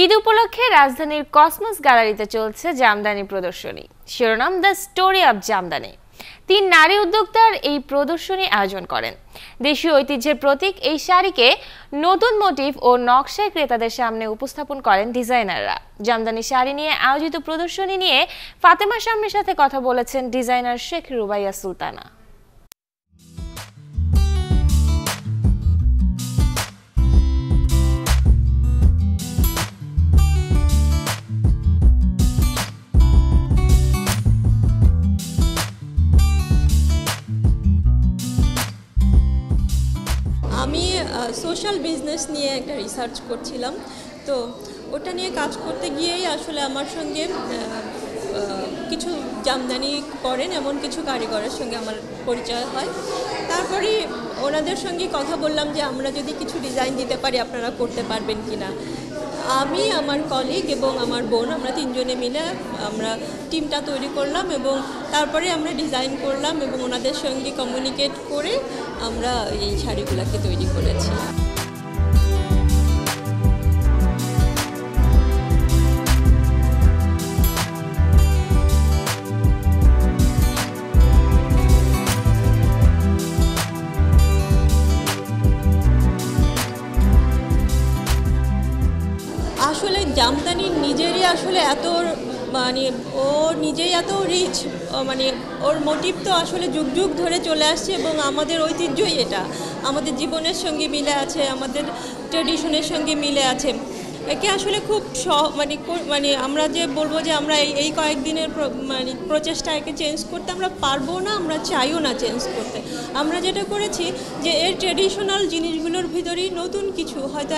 ঈদ উপলক্ষে রাজধানীর কসমস গ্যালারিতে চলছে জামদানি প্রদর্শনী। শিরোনাম, দ্য স্টোরি অব জামদানি তিন নারী উদ্যোক্তার এই প্রদর্শনী আয়োজন করেন। দেশীয় ঐতিহ্যের প্রতীক এই শাড়িকে নতুন মোটিভ ও নকশায় ক্রেতাদের সামনে উপস্থাপন করেন ডিজাইনাররা। জামদানি শাড়ি নিয়ে আয়োজিত প্রদর্শনী নিয়ে ফাতেমা সামনের সাথে কথা বলেছেন designer Sheikh Rubaiya Sultana. Social business নিয়ে একটা রিসার্চ করছিলাম। তো ওটা নিয়ে কাজ করতে গিয়েই আসলে আমার সঙ্গে কিছু জামদানি করেন, এমন কিছু কারিগরের সঙ্গে আমার পরিচয় হয়। তারপরে ওনাদের সঙ্গে কথা বললাম যে, আমরা যদি কিছু ডিজাইন দিতে পারি, আপনারা করতে পারবেন কি না আমি, আমার কলিগ এবং আমার বোন, আমরা তিনজনে মিলে আমরা টিমটা তৈরি করলাম এবং তারপরে আমরা ডিজাইন করলাম এবং ওনাদের সঙ্গে কমিউনিকেট করে আমরা এই শাড়িগুলোকে তৈরি করেছি। আসলে জামদানি নিজেরই আসলে এত মানে ও নিজেই এত রিচ মানে ওর মোটিভ তো আসলে যুগ যুগ ধরে চলে আসছে এবং আমাদের ঐতিহ্যই এটা। আমাদের জীবনের সঙ্গে মিলে আছে, আমাদের ট্রেডিশনের সঙ্গে মিলে আছে। একে আসলে খুব স মানে মানে আমরা যে বলব যে আমরা এই এই কয়েকদিনের মানে প্রচেষ্টা একে চেঞ্জ করতে আমরা পারব না, আমরা চাইও না চেঞ্জ করতে। আমরা যেটা করেছি যে এর ট্রেডিশনাল জিনিসগুলোর ভিতরেই নতুন কিছু, হয়তো